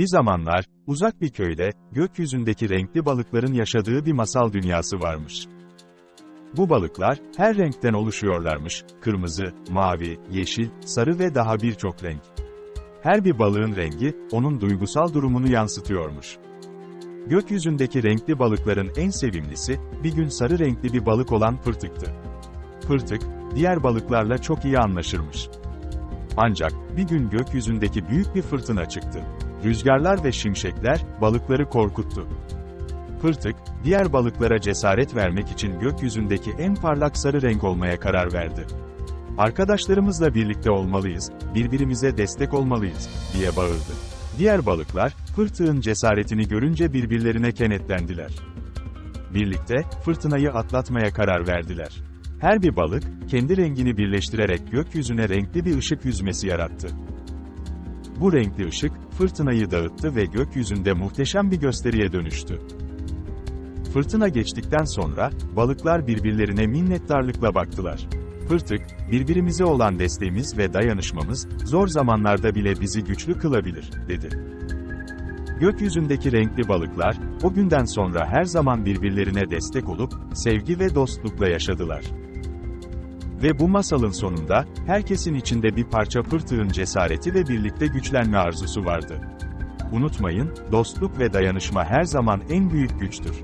Bir zamanlar, uzak bir köyde, gökyüzündeki renkli balıkların yaşadığı bir masal dünyası varmış. Bu balıklar, her renkten oluşuyorlarmış, kırmızı, mavi, yeşil, sarı ve daha birçok renk. Her bir balığın rengi, onun duygusal durumunu yansıtıyormuş. Gökyüzündeki renkli balıkların en sevimlisi, bir gün sarı renkli bir balık olan pırtıktı. Pırtık, diğer balıklarla çok iyi anlaşırmış. Ancak, bir gün gökyüzündeki büyük bir fırtına çıktı. Rüzgarlar ve şimşekler, balıkları korkuttu. Pırtık, diğer balıklara cesaret vermek için gökyüzündeki en parlak sarı renk olmaya karar verdi. Arkadaşlarımızla birlikte olmalıyız, birbirimize destek olmalıyız, diye bağırdı. Diğer balıklar, pırtığın cesaretini görünce birbirlerine kenetlendiler. Birlikte, fırtınayı atlatmaya karar verdiler. Her bir balık, kendi rengini birleştirerek gökyüzüne renkli bir ışık yüzmesi yarattı. Bu renkli ışık, fırtınayı dağıttı ve gökyüzünde muhteşem bir gösteriye dönüştü. Fırtına geçtikten sonra, balıklar birbirlerine minnettarlıkla baktılar. Pırtık, birbirimize olan desteğimiz ve dayanışmamız, zor zamanlarda bile bizi güçlü kılabilir, dedi. Gökyüzündeki renkli balıklar, o günden sonra her zaman birbirlerine destek olup, sevgi ve dostlukla yaşadılar. Ve bu masalın sonunda, herkesin içinde bir parça pırtığın cesareti ve birlikte güçlenme arzusu vardı. Unutmayın, dostluk ve dayanışma her zaman en büyük güçtür.